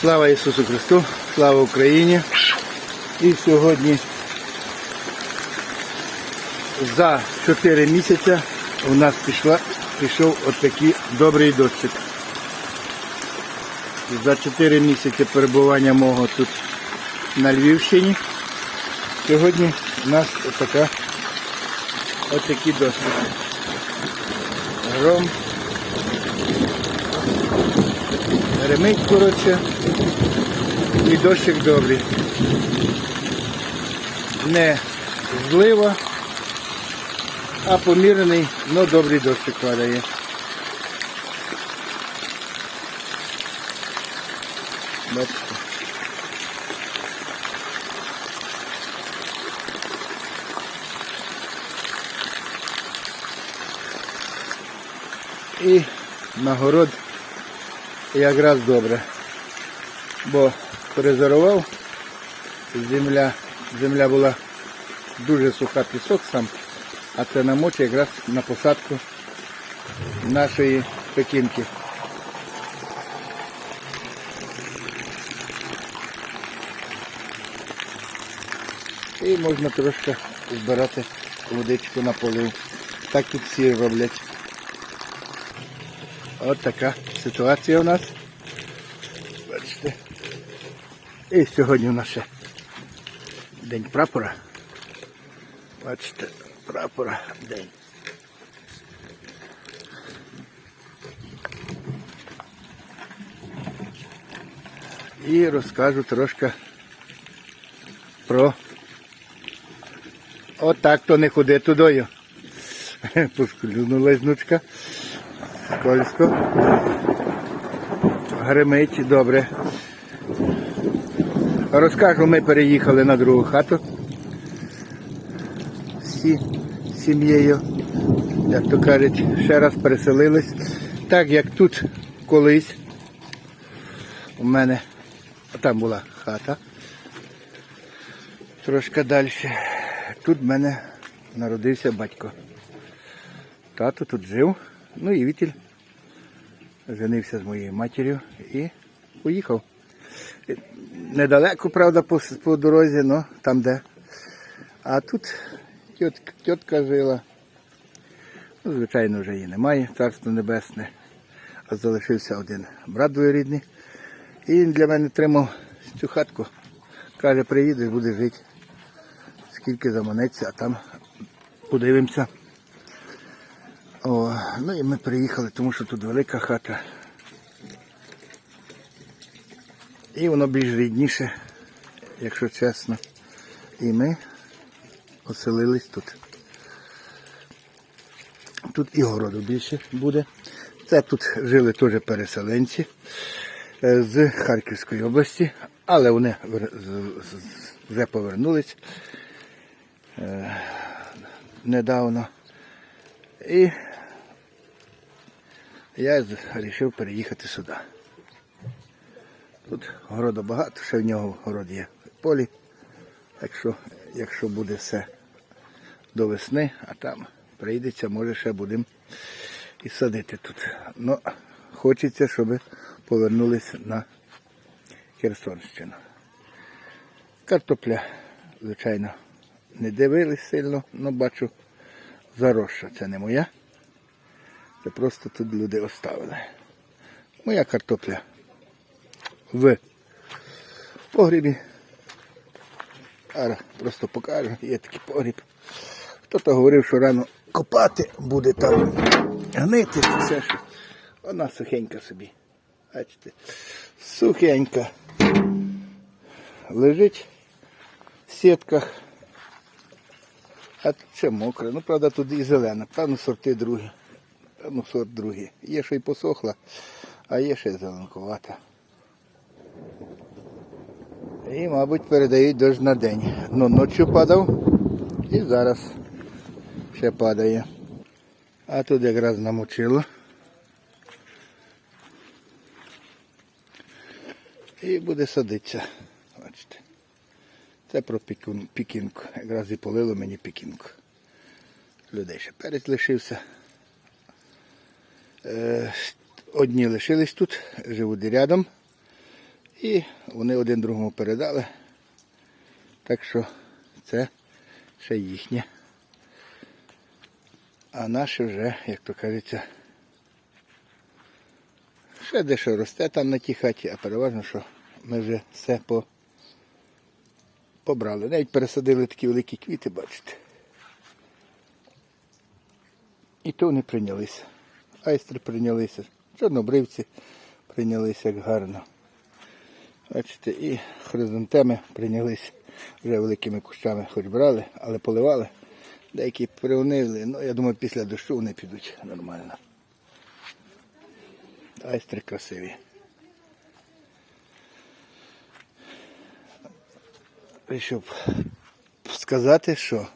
Слава Ісусу Христу, слава Україні. І сьогодні за 4 місяці у нас пішла, пішов отакий добрий дощик. За 4 місяці перебування мого тут на Львівщині. Сьогодні у нас отака, отакий дощик. Гром. Ремить, коротше, і дощик добрий. Не злива, а помірений, але добрий дощик падає. Бачите. І на город якраз добре. Бо перезорував, земля, земля була дуже суха пісок сам, а це намоче якраз на посадку нашої пекінки. І можна трошки збирати водичку на полив. Так тут всі роблять. От така ситуація у нас. Бачите. І сьогодні у нас ще день прапора. Бачите, прапора день. І розкажу трошки про отак то не ходи тудою. Поскользнулась внучка. Скользко. Гримить добре. Розкажу, ми переїхали на другу хату. Всі сім'єю, як то кажуть, ще раз переселились. Так як тут колись у мене там була хата. Трошки далі. Тут в мене народився батько. Тато тут жив. Ну і Вітіль женився з моєю матір'ю і поїхав. Недалеко, правда, по, по дорозі, але там де. А тут тітка, тітка жила. Ну, звичайно, вже її немає, царство небесне. А залишився один брат двоюрідний. І він для мене тримав цю хатку. Каже, приїдеш, буде жити. Скільки заманеться, а там подивимося. О, ну і ми приїхали, тому що тут велика хата. І воно більш рідніше, якщо чесно. І ми оселились тут. Тут і городу більше буде. Це тут жили теж переселенці е, з Харківської області, але вони вже повернулись е, недавно. І я вирішив переїхати сюди. Тут городу багато, ще в нього город є в полі. Так що, якщо буде все до весни, а там прийдеться, може ще будемо і садити тут. Ну, хочеться, щоб повернулись на Херсонщину. Картопля, звичайно, не дивились сильно, але бачу заросша. Це не моя. Це просто тут люди оставили. Моя картопля в погрібі. Зараз просто покажу, є такий погріб. Хто-то говорив, що рано копати буде там гнити чи все що. Вона сухенька собі. Бачите, сухенька. Лежить в сітках. А це мокре. Ну, правда, тут і зелена. Певно, сорти другі. Певно, сорт другий. Є, що й посохла, а є ще зеленкувата. І, мабуть, передають дощ на день. Ну, ночі падав і зараз ще падає. А тут якраз намочило. І буде садитися. Бачите. Це про пікінку. Якраз і полило мені пікінку. Людей ще перець лишився. Е, одні лишились тут, живуть рядом. І вони один другому передали. Так що це ще їхнє. А наше вже, як то кажеться, ще дещо росте там на тій хаті, а переважно, що ми вже все по... побрали. Навіть пересадили такі великі квіти, бачите. І то вони прийнялися. Айстри прийнялися, чорнобривці прийнялися як гарно. Бачите, і хризантеми прийнялись вже великими кущами, хоч брали, але поливали. Деякі приунили, ну я думаю, після дощу вони підуть нормально. Айстри красиві. І щоб сказати, що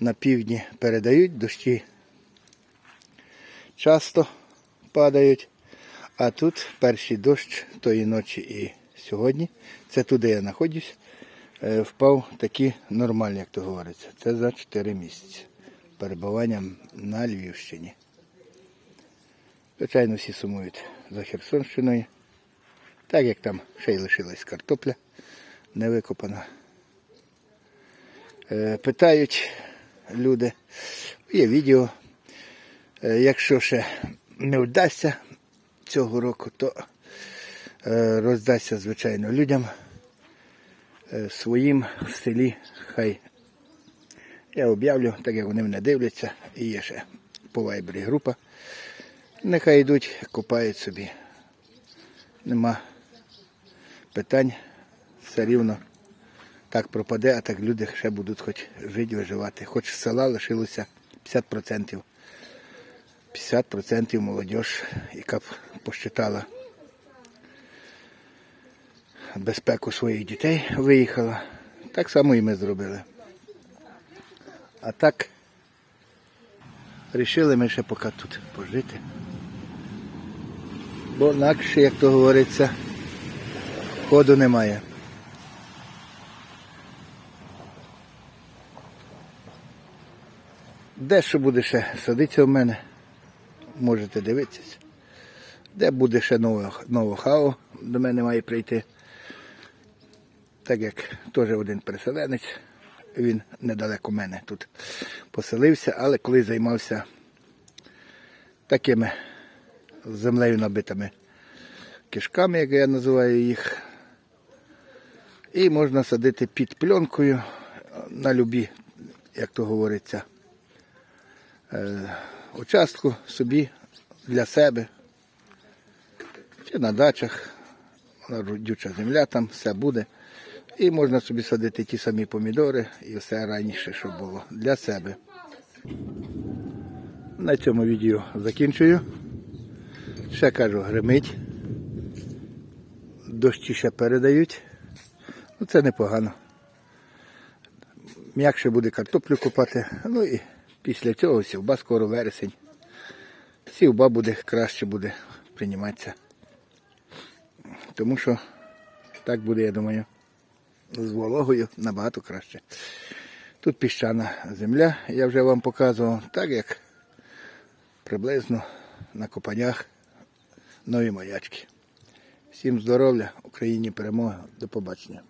на півдні передають дощі часто падають. А тут перший дощ тої ночі і сьогодні, це туди я знаходжусь, е, впав такий нормальний, як то говориться. Це за 4 місяці перебуванням на Львівщині. Звичайно, всі сумують за Херсонщиною. Так як там ще й лишилась картопля не викопана. Е, Питають люди, є відео. Е, Якщо ще не вдасться цього року, то е, роздасться, звичайно, людям е, своїм в селі. Хай я об'явлю, так як вони мене дивляться, і є ще по вайбері група. Нехай йдуть, копають собі. Нема питань, все рівно так пропаде, а так люди ще будуть хоч жити, виживати. Хоч з села лишилося 50%. 50% молодіж, яка б посчитала безпеку своїх дітей, виїхала. Так само і ми зробили. А так рішили ми ще поки тут пожити. Бо інакше, як то говориться, ходу немає. Дещо буде ще садитися в мене, можете дивитися. Де буде ще нове, нове хао, до мене має прийти. Так як теж один переселенець, він недалеко мене тут поселився, але коли займався такими землею набитими кишками, як я називаю їх. І можна садити під пленкою на любі, як то говориться, е, участку собі для себе. Чи на дачах, родюча земля, там все буде. І можна собі садити ті самі помідори і все раніше, що було для себе. На цьому відео закінчую. Ще кажу, гримить. Дощі ще передають. Ну це непогано. М'якше буде картоплю купати. Ну і після цього сівба скоро вересень. Сівба буде краще буде прийматися. Тому що так буде, я думаю, з вологою набагато краще. Тут піщана земля, я вже вам показував, так як приблизно на копанях нові маячки. Всім здоров'я, Україні перемоги, до побачення.